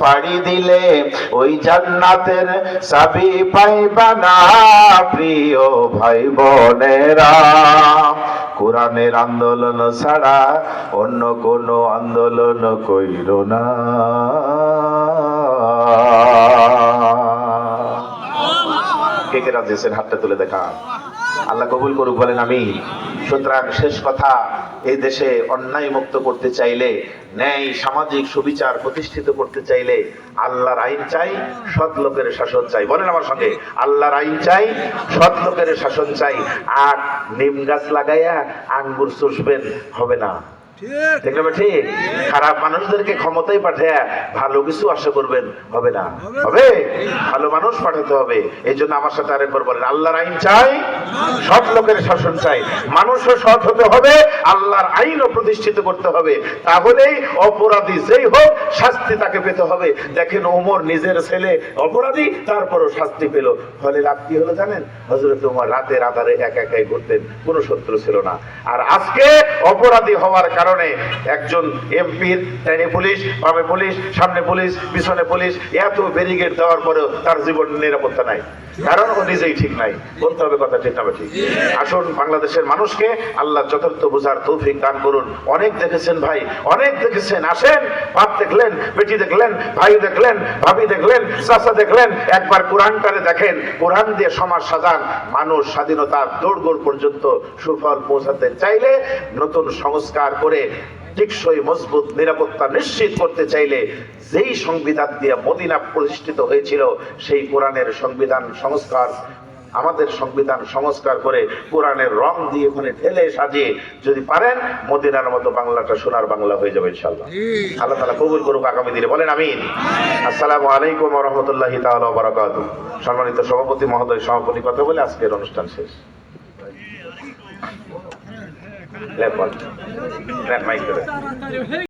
পাড়ি দিলে ওই জান্নাতের সাবি পাইবা না, প্রিয় ভাই বোনেরা কোরআনের আন্দোলন ছাড়া অন্য কোনো আন্দোলন কইর না। কে রাজি আছেন? হাতটা তুলে দেখা আল্লাহ কবুল করুক, বলেন আমি সুতরাং শেষ কথা, এই দেশে অন্যায় মুক্ত করতে চাইলে, ন্যায়, সামাজিক সুবিচার প্রতিষ্ঠিত করতে চাইলে আল্লাহর আইন চাই, সৎ লোকের শাসন চাই। বলেন আমার সঙ্গে, আল্লাহর আইন চাই, সৎ লোকের শাসন চাই। আর নিম গাছ লাগাইয়া আঙ্গুর চুষবেন হবে না। ঠিক। না ঠিক। খারাপ মানুষদেরকে ক্ষমতায় পাঠায় ভালো কিছু আশা করবেন হবে না? হবে? ভালো মানুষ পাঠাতে হবে। এই জন্য আমার সাথে আরেকবার বলেন আল্লাহর আইন চাই সৎ লোকের শাসন চাই। মানুষও সৎ হতে হবে, আল্লাহর আইনও প্রতিষ্ঠিত করতে হবে। তাহলেই অপরাধী যেই হোক, শাস্তি তাকে পেতে হবে। দেখেন ওমর নিজের ছেলে অপরাধী, তারপরও শাস্তি পেল। ফলে লাভ কি হলো জানেন? হজরত ওমর রাতের আধারে এক একাই ঘুরতেন, কোনো শত্রু ছিল না। আর আজকে অপরাধী হওয়ার কারণে একজন এমপির ডাইনে পুলিশ, বামে পুলিশ, সামনে পুলিশ, পিছনে পুলিশ, এত ব্যারিগেড দেওয়ার পরেও তার জীবন নিরাপত্তা নাই। কারণ ও নিজেই ঠিক নাই। বলতে হবে কথা ঠিক ঠিক আসুন, বাংলাদেশের মানুষকে আল্লাহ যথার্থ বোঝার তৌফিক দান করুন। অনেক দেখেছেন ভাই, অনেক দেখেছেন। আসেন, বাপ দেখলেন, বেটি দেখলেন, ভাই দেখলেন, ভাবি দেখলেন, চাচা দেখলেন। একবার কোরআনটারে দেখেন, কোরআন দিয়ে সমাজ সাজান, মানুষ স্বাধীনতার দৌড়গোড় পর্যন্ত সুফল পৌঁছাতে চাইলে, নতুন সংস্কার করে টেকসই, মজবুত নিরাপত্তা নিশ্চিত করতে চাইলে, যেই সংবিধান দিয়ে মদিনা প্রতিষ্ঠিত হয়েছিল, সেই কোরআনের সংবিধান সংস্কার আমাদের সংবিধান সংস্কার করে কোরআনের রং দিয়ে ওখানে ঢেলে সাজিয়ে যদি পারেন মদিনার মতো বাংলাটা সোনার বাংলা হয়ে যাবে ইনশাল্লাহ আল্লাহ তালা কবুল করুক আগামী দিনে। বলেন আমিন। আসসালামু আলাইকুম রহমতুল্লাহি তাআলা ওয়া বারাকাতুহু। সম্মানিত সভাপতি মহোদয় সভাপতি কথা বলে আজকের অনুষ্ঠান শেষ। মাইক করে